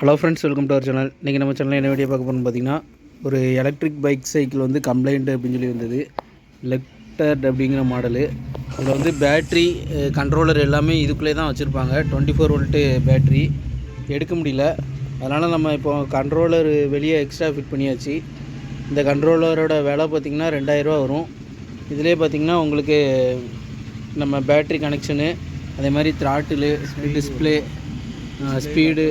Hello friends welcome to our channel இன்றைக்கி நம்ம சேனலில் என்ன வீடியோ பார்க்க போகிறோம்னு பார்த்தீங்கன்னா ஒரு எலக்ட்ரிக் பைக் சைக்கிள் வந்து கம்ப்ளைண்ட் அப்படின்னு சொல்லி வந்தது. லெக்டர் அப்படிங்கிற மாடலு இதில் வந்து பேட்ரி கண்ட்ரோலர் எல்லாமே இதுக்குள்ளே தான் வச்சுருப்பாங்க. டுவெண்ட்டி ஃபோர் வோல்ட்டு பேட்ரி எடுக்க முடியல. அதனால் நம்ம இப்போ கண்ட்ரோலர் வெளியே எக்ஸ்ட்ரா ஃபிட் பண்ணியாச்சு. இந்த கண்ட்ரோலரோட விலை பார்த்திங்கன்னா ரெண்டாயிரரூவா வரும். இதிலே பார்த்திங்கன்னா உங்களுக்கு நம்ம பேட்ரி கனெக்ஷனு அதே மாதிரி throttle display speed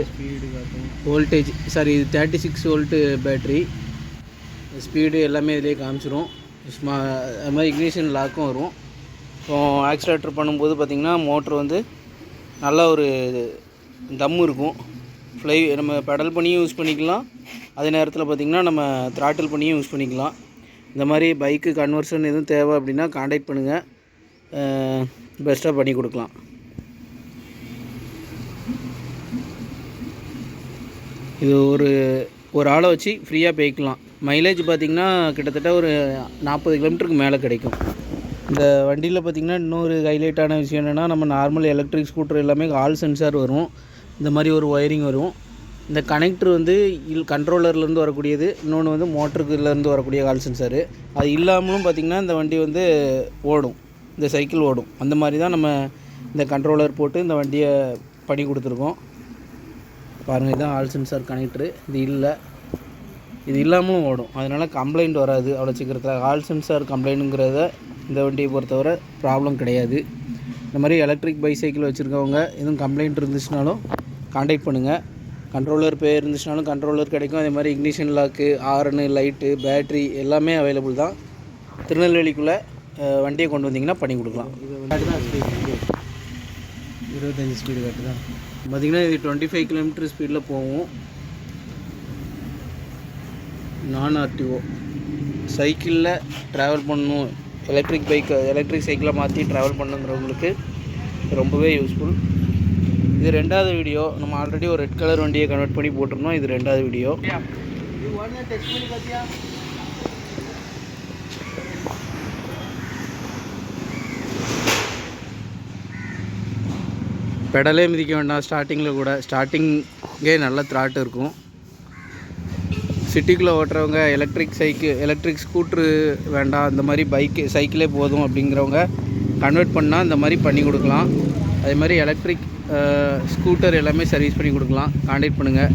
voltage sorry இது thirty six volt battery speed எல்லாமே இதிலே காமிச்சிரும். ஸ்மா அது மாதிரி இக்னிஷன் லாக்கும் வரும். இப்போ ஆக்சிலேட்டர் பண்ணும்போது பார்த்திங்கன்னா மோட்ரு வந்து நல்ல ஒரு தம் இருக்கும். ஃப்ளை நம்ம பெடல் பண்ணியும் யூஸ் பண்ணிக்கலாம். அதே நேரத்தில் பார்த்திங்கன்னா நம்ம த்ராட்டில் பண்ணியும் யூஸ் பண்ணிக்கலாம். இந்த மாதிரி பைக்கு கன்வர்ஷன் எதுவும் தேவை அப்படின்னா காண்டாக்ட் பண்ணுங்கள் பெஸ்ட்டாக பண்ணி கொடுக்கலாம். இது ஒரு ஒரு ஆளை வச்சு ஃப்ரீயாக போய்க்கலாம். மைலேஜ் பார்த்திங்கன்னா கிட்டத்தட்ட ஒரு நாற்பது கிலோமீட்டருக்கு மேலே கிடைக்கும். இந்த வண்டியில் பார்த்திங்கன்னா இன்னொரு ஹைலைட்டான விஷயம் என்னென்னா நம்ம நார்மல் எலக்ட்ரிக் ஸ்கூட்டர் எல்லாமே ஆல் சென்சார் வரும். இந்த மாதிரி ஒரு ஒயரிங் வரும். இந்த கனெக்டர் வந்து இல் கண்ட்ரோலர்லேருந்து வரக்கூடியது. இன்னொன்று வந்து மோட்டருக்குலேருந்து வரக்கூடிய கால் சென்சாரு அது இல்லாமலும் பார்த்திங்கன்னா இந்த வண்டி வந்து ஓடும். இந்த சைக்கிள் ஓடும். அந்த மாதிரி தான் நம்ம இந்த கண்ட்ரோலர் போட்டு இந்த வண்டியை பண்ணி கொடுத்துருக்கோம். பாருங்கள் இதுதான் ஆல் சென்சார் கனெக்டரு இது இல்லை. இது இல்லாமலும் ஓடும். அதனால் கம்ப்ளைண்ட் வராது அவ்வளோ சீக்கிரத்தில். ஆல் சென்சார் கம்ப்ளைண்ட்டுங்கிறத இந்த வண்டியை பொறுத்தவரை ப்ராப்ளம் கிடையாது. இந்த மாதிரி எலக்ட்ரிக் பைசைக்கிள் வச்சுருக்கவங்க எதுவும் கம்ப்ளைண்ட் இருந்துச்சுனாலும் காண்டாக்ட் பண்ணுங்கள் கண்ட்ரோலர் பேர் இருந்துச்சுனாலும் கண்ட்ரோலர் கிடைக்கும். அதே மாதிரி இக்னிஷன் லாக்கு ஆரனு லைட்டு பேட்ரி எல்லாமே அவைலபிள் தான். திருநெல்வேலிக்குள்ளே வண்டியை கொண்டு வந்தீங்கன்னா பண்ணி கொடுக்கலாம். இருபத்தஞ்சி ஸ்பீடு காட்டு பார்த்திங்கன்னா இது டுவெண்ட்டி ஃபைவ் கிலோமீட்டர் ஸ்பீடில் போகும் நான் ஆர்டிஓ சைக்கிளில் ட்ராவல் பண்ணணும். எலக்ட்ரிக் பைக்கை எலக்ட்ரிக் சைக்கிளை மாற்றி ட்ராவல் பண்ணுங்கிறவங்களுக்கு ரொம்பவே யூஸ்ஃபுல் இது ரெண்டாவது வீடியோ நம்ம ஆல்ரெடி ஒரு ரெட் கலர் வண்டியை கன்வெர்ட் பண்ணி போட்டிருந்தோம். இது ரெண்டாவது வீடியோ பெடலே மிதிக்க வேண்டாம். ஸ்டார்டிங்கில் கூட. ஸ்டார்டிங்கே நல்ல த்ராட் இருக்கும். சிட்டிக்குள்ளே ஓட்டுறவங்க எலக்ட்ரிக் சைக்கிள் எலக்ட்ரிக் ஸ்கூட்ரு வேண்டாம். இந்த மாதிரி பைக்கு சைக்கிளே போதும் அப்படிங்கிறவங்க கன்வெர்ட் பண்ணால் இந்த மாதிரி பண்ணி கொடுக்கலாம். அதே மாதிரி எலக்ட்ரிக் ஸ்கூட்டர் எல்லாமே சர்வீஸ் பண்ணி கொடுக்கலாம். காண்டாக்ட் பண்ணுங்கள்